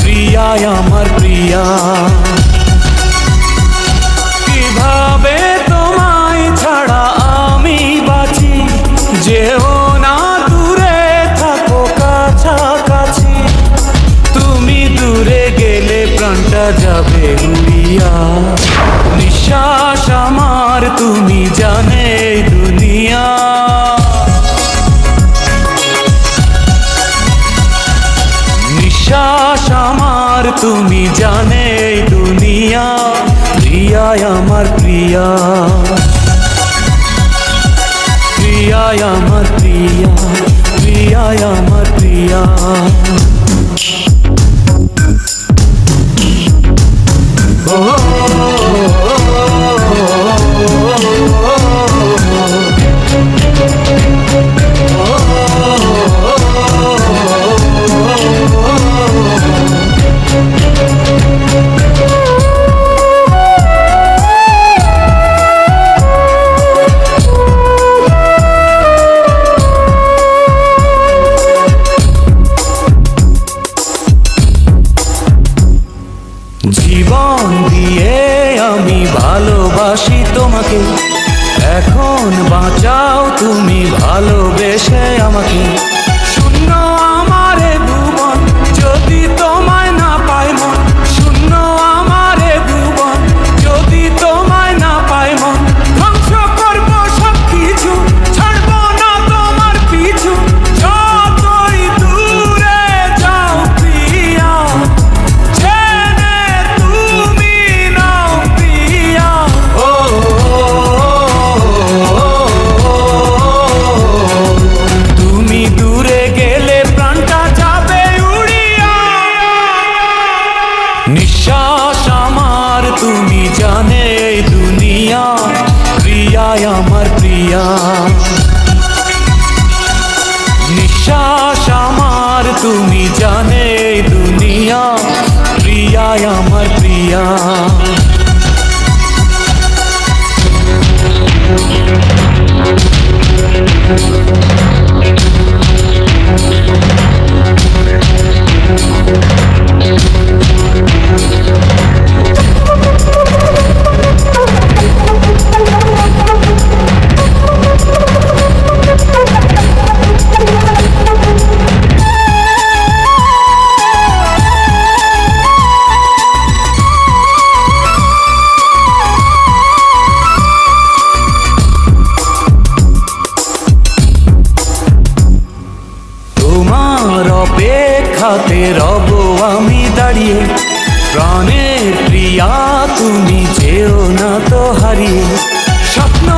প্রিয়া আমার প্রিয়া। কীভাবে তোমায় ছাড়া আমি বাঁচি? যেও না দূরে থাকো কাছাকাছি। তুমি দূরে গেলে প্রাণটা যাবে উড়িয়া। নিঃশ্বাস আমার, তুমি জানে দুনিয়া। তুমি জানে দুনিয়া প্রিয়ায় আমার প্রিয়া। প্রিয়ায় আমার প্রিয়া প্রিয়ায় আমার প্রিয়া। জীবন দিয়ে আমি ভালোবাসি তোমাকে। এখন বাঁচাও তুমি ভালোবেসে আমাকে। প্রিয়ায় আমার প্রিয়া নিঃশ্বাস আমার তুমি জানে এই দুনিয়া প্রিয়ায় আমার প্রিয়া তোমার রাতে রব আমি দাঁড়িয়ে। প্রাণের প্রিয়া তুমি যেও না তো হারিয়ে। স্বপ্ন